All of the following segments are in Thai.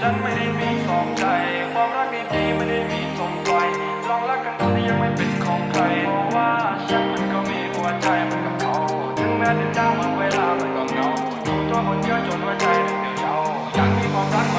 ฉันไม่ได้มีสองใจ ความรักดีๆไม่ได้มีสมปล่ลองรักกันตอที่ยังไม่เป็นของใครเพราะว่าฉันมันก็มีหัวใจมันกับเขา ถึงแม้จะจ้างมาเวลามันก็เงาตัวคนเดียวจนหัวใจ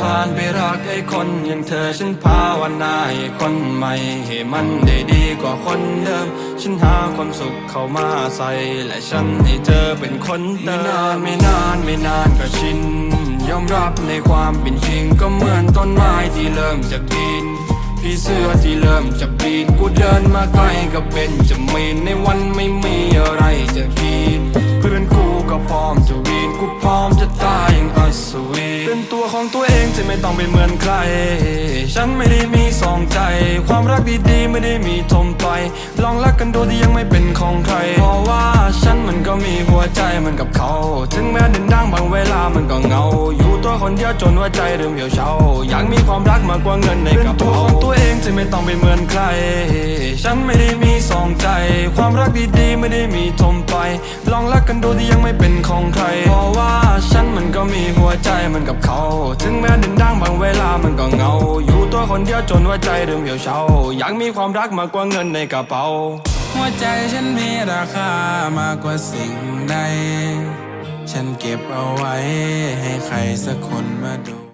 ผ่านไปรักไอ้คนอย่างเธอฉันภาวนาให้คนใหม่ให้มันได้ดีกว่าคนเดิม ฉันหาความสุขเข้ามาใส่ และฉันให้เธอเป็นคนเดิมไม่นานไม่นานไม่นานก็ชิน ยอมรับในความเป็นจริงก็เหมือนต้นไม้ที่เริ่มจะบินพี่เสื้อที่เริ่มจะปีนกูเดินมาไกลก็เป็นจะมีในวันไม่มีอะไรจะกินเพื่อนกูก็พร้อมจะวีนกูพร้อมจะตายอย่างอัศวิน เป็นตัวของตัวเองจะไม่ต้องไปเหมือนใคร ฉันไม่ได้มีสองใจ ความรักดีๆไม่ได้มีทมไป ลองรักกันดูที่ยังไม่เป็นของใคร เพราะว่าฉันมันก็มีหัวใจเหมือนกับเขา ถึงแม้ดินดังบางเวลามันก็เหงา อยู่ตัวคนเดียวจนว่าใจเริ่มเหี่ยวเฉาอยากมีความรักมากกว่าเงินในกระเป๋าเป็นตัวของตัวเองจะไม่ต้องไปเหมือนใคร ฉันไม่ได้มีสองใจ ความรักดีๆไม่ได้มีทมไป ลองรักกันดูที่ยังไม่เป็นของใคร เพราะว่า เหมือนกับเขา ถึงแม้ดินดังบางเวลามันก็เงา อยู่ตัวคนเดียวจนว่าใจเริ่มเหี่ยวเฉาอยากมีความรักมากกว่าเงินในกระเป๋า หัวใจฉันมีราคามากกว่าสิ่งใด ฉันเก็บเอาไว้ให้ใครสักคนมาดู